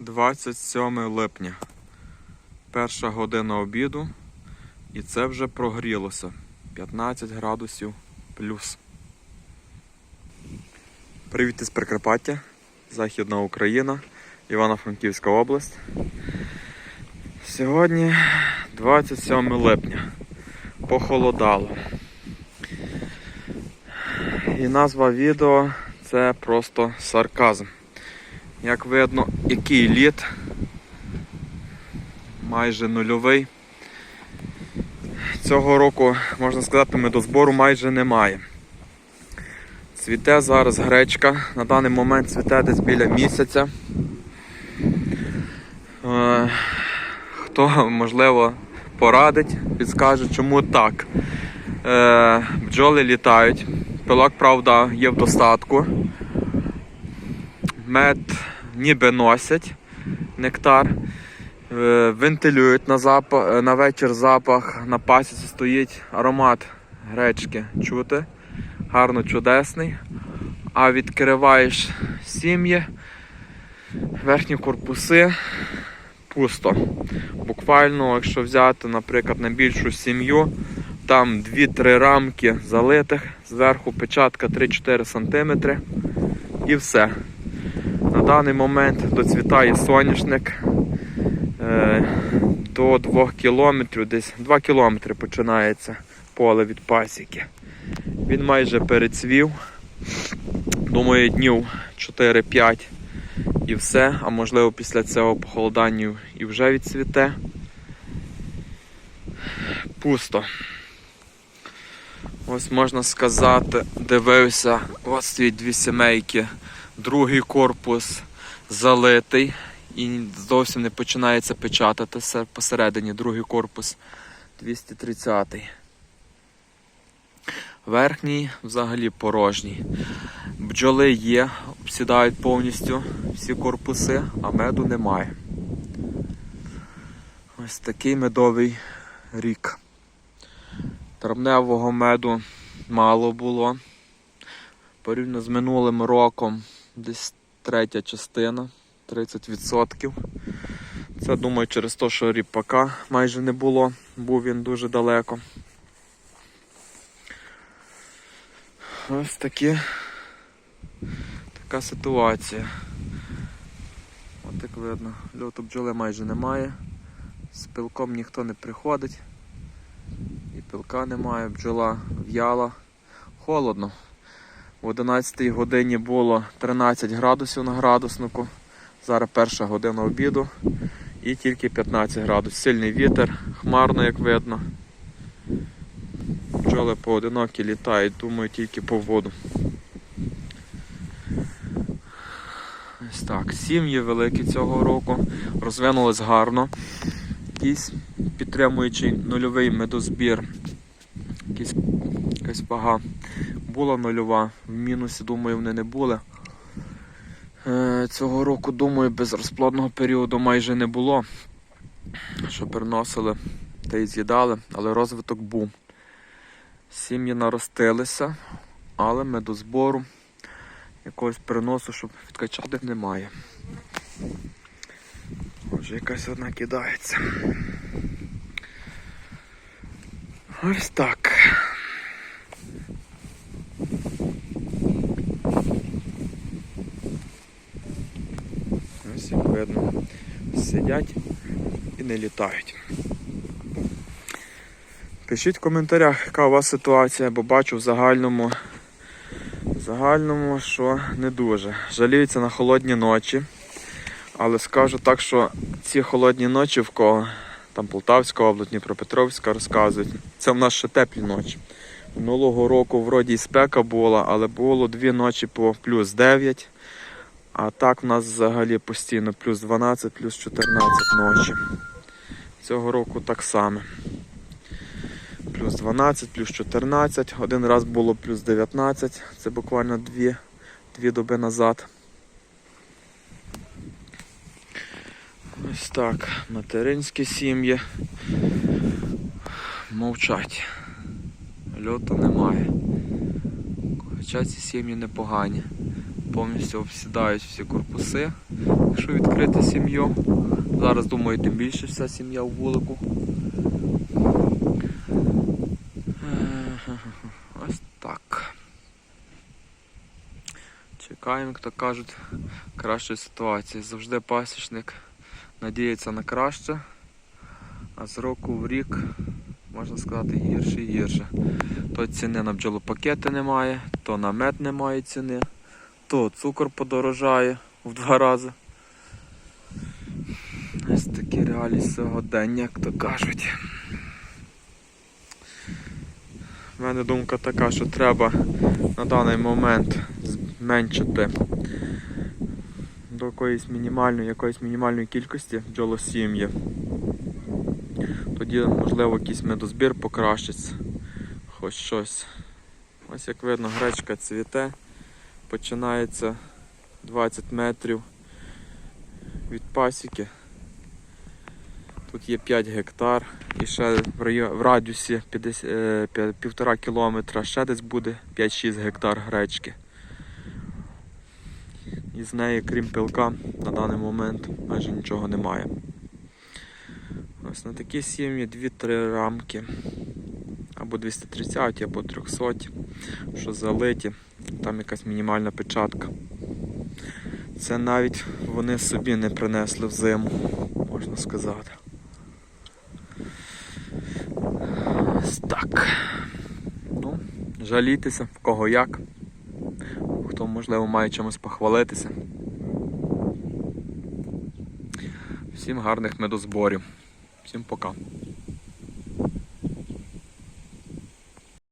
27 липня. Перша година обіду. І це вже прогрілося. 15 градусів плюс. Привіт із Прикарпаття, Західна Україна, Івано-Франківська область. Сьогодні 27 липня. Похолодало. І назва відео це просто сарказм. Як видно, який лід майже нульовий. Цього року, можна сказати, медозбору майже немає. Цвіте зараз гречка. На даний момент цвіте десь біля місяця. Е, Хто, можливо, порадить, підскаже, чому так. Е, Бджоли літають. Пилок, правда, є в достатку. Мед ніби носять нектар. Е, Вентилюють на, запах, на вечір запах, на пасіці стоїть аромат гречки чути. Гарно чудесний. А відкриваєш сім'ї, верхні корпуси пусто. Буквально, якщо взяти, наприклад, найбільшу сім'ю, там 2-3 рамки залитих, зверху печатка 3-4 см і все. На даний момент доцвітає соняшник е, до 2 кілометрів, десь 2 кілометри починається поле від пасіки. Він майже перецвів. Думаю, днів 4-5 і все, а можливо після цього похолодання і вже відцвіте. Пусто. Ось можна сказати, дивився, ось стоїть дві сімейки, другий корпус залитий і зовсім не починається печатати посередині другий корпус 230. Верхній взагалі порожній. Бджоли є, обсідають повністю всі корпуси, а меду немає. Ось такий медовий рік. Травневого меду мало було. Порівняно з минулим роком десь третя частина, 30%. Це думаю через те, що ріпака майже не було, був він дуже далеко. Ось такі, така ситуація. От як видно, льоту бджоли майже немає. З пилком ніхто не приходить. І пилка немає, бджола в'яла. Холодно. В 11 годині було 13 градусів на градуснику. Зараз перша година обіду і тільки 15 градусів. Сильний вітер, хмарно, як видно. Бджоли поодинокі літають, думаю, тільки по воду. Ось так. Сім'ї великі цього року. Розвинулись гарно. Якийсь підтримуючий нульовий медозбір. Якийсь, якась вага була нульова. В мінусі, думаю, вони не були. Е, Цього року, думаю, без розплодного періоду майже не було. Що приносили та й з'їдали, але розвиток був. Сім'ї наростилися, але медозбору якогось переносу, щоб відкачати, немає. Може якась одна кидається. Ось так. Ось як видно. Сидять і не літають. Пишіть в коментарях, яка у вас ситуація, бо бачу в загальному, в загальному, що не дуже. Жаліються на холодні ночі. Але скажу так, що ці холодні ночі в кого, там Полтавська область, Дніпропетровська розказують, це в нас ще теплі ночі. Минулого року вроді і спека була, але було дві ночі по плюс 9. А так в нас взагалі постійно плюс 12, плюс 14 ночі. Цього року так само плюс 12, плюс 14. Один раз було плюс 19, це буквально дві, дві доби назад. Ось так, материнські сім'ї мовчать. Льоту немає. Хоча ці сім'ї непогані. Повністю обсідають всі корпуси, якщо відкрити сім'ю. Зараз, думаю, тим більше вся сім'я в вулику. Ось так. Чекаємо, як то кажуть, кращої ситуації. Завжди пасічник надіється на краще, а з року в рік, можна сказати, гірше і гірше. То ціни на бджолопакети немає, то на мед немає ціни, то цукор подорожає в два рази. Ось такі реалії сьогодення, як то кажуть. У мене думка така, що треба на даний момент зменшити до якоїсь мінімальної, якоїсь мінімальної кількості бджолосім'ї. Тоді, можливо, якийсь медозбір покращиться. Хоч щось. Ось як видно, гречка цвіте. Починається 20 метрів від пасіки. Тут є 5 гектар і ще в, радіусі 50, е, кілометра ще десь буде 5-6 гектар гречки. І з неї, крім пилка, на даний момент майже нічого немає. Ось на такі сім'ї 2-3 рамки. Або 230, або 300, що залиті, там якась мінімальна печатка. Це навіть вони собі не принесли в зиму, можна сказати. Так. Ну, жалітися, в кого як. Хто, можливо, має чимось похвалитися. Всім гарних медозборів. Всім пока.